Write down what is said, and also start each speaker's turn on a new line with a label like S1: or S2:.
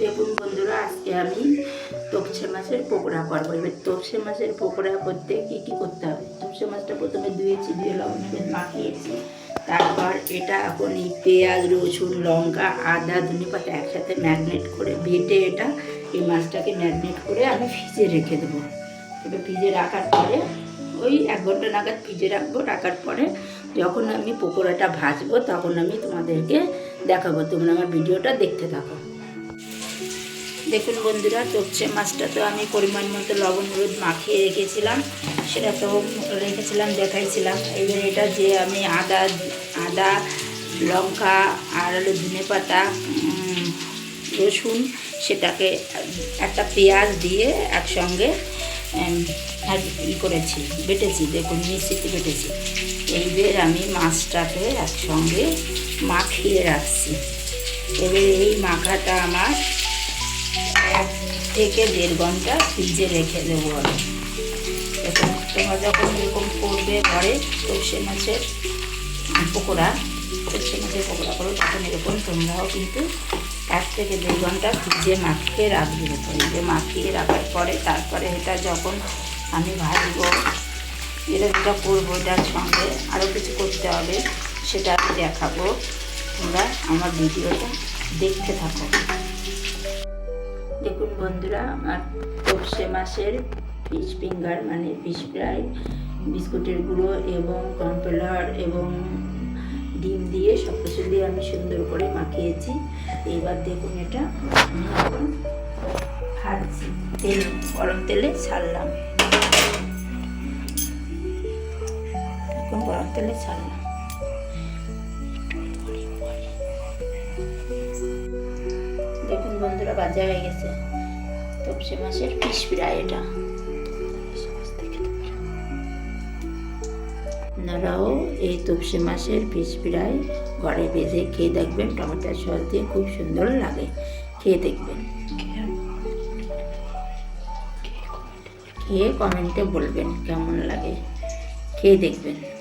S1: দেখুন বন্ধুরা, আজকে আমি তপসে মাছের পকোড়া করব। এবার তপসে মাছের পকোড়া করতে কী কী করতে হবে? তপসে মাছটা প্রথমে ধুয়েছি ধুয়ে লবণ মাখিয়েছি। তারপর এটা এখন এই পেঁয়াজ, রসুন, লঙ্কা, আদা, ধনে পাতা একসাথে ম্যাগনেট করে বেটে এটা এই মাছটাকে ম্যাগনেট করে আমি ফ্রিজে রেখে দেবো। এবার ফ্রিজে রাখার পরে, ওই এক ঘণ্টা নাগাদ ফ্রিজে রাখব। রাখার পরে যখন আমি পকোড়াটা ভাজবো, তখন আমি তোমাদেরকে দেখাবো তোমরা আমার ভিডিওটা দেখতে থাকো। দেখুন বন্ধুরা চোখছে মাছটা তো আমি পরিমাণ মতো লবণ হলুদ মাখিয়ে রেখেছিলাম সেটা তো রেখেছিলাম দেখাইছিলাম। এবার এটা যে আমি আদা আদা লঙ্কা আর হলো ধনে পাতা রসুন সেটাকে একটা পেঁয়াজ দিয়ে একসঙ্গে উম, ই করেছি বেটেছি দেখুন মিষ্টিতে বেটেছি। এইবার আমি মাছটাকে একসঙ্গে মাখিয়ে রাখছি। এবার এই মাখাটা আমার এক থেকে দেড় ঘণ্টা ফ্রিজে রেখে দেবো আমি। তোমরা যখন এরকম করবে ঘরে সর্ষে মাছের পকোড়া, সর্ষে মাছের পকোড়া করো, তখন এরকম তোমরাও কিন্তু এক থেকে দেড় ঘণ্টা ফ্রিজে মাখিয়ে রাখবে ফ্রিজে মাখিয়ে রাখার পরে তারপরে এটা যখন আমি ভাজবো এটা যেটা করব এটার সঙ্গে আরও কিছু করতে হবে। সেটা আমি দেখাবো। তোমরা আমার ভিডিওটা দেখতে থাকো। দেখুন বন্ধুরা, আমার তপসে মাসের ফিশ ফিঙ্গার মানে ফিশ ফ্রাই, বিস্কুটের গুঁড়ো এবং কর্নফ্লাওয়ার এবং ডিম দিয়ে সব কিছু দিয়ে আমি সুন্দর করে মাখিয়েছি। এবার দেখুন এটা আমি এখন ভাজছি। তেল, গরম তেলে ছাড়লাম। এখন গরম তেলে ছাড়লাম। বন্ধুরা বাজা হয়ে গেছে। তপসে মাছের ফিশ ফ্রাই এটা। আপনারাও এই তপসে মাছের ফিশ ফ্রাই ঘরে বেঁধে খেয়ে দেখবেন টমেটোর সস দিয়ে খুব সুন্দর লাগে। খেয়ে দেখবেন। খেয়ে কমেন্টে বলবেন কেমন লাগে। খেয়ে দেখবেন।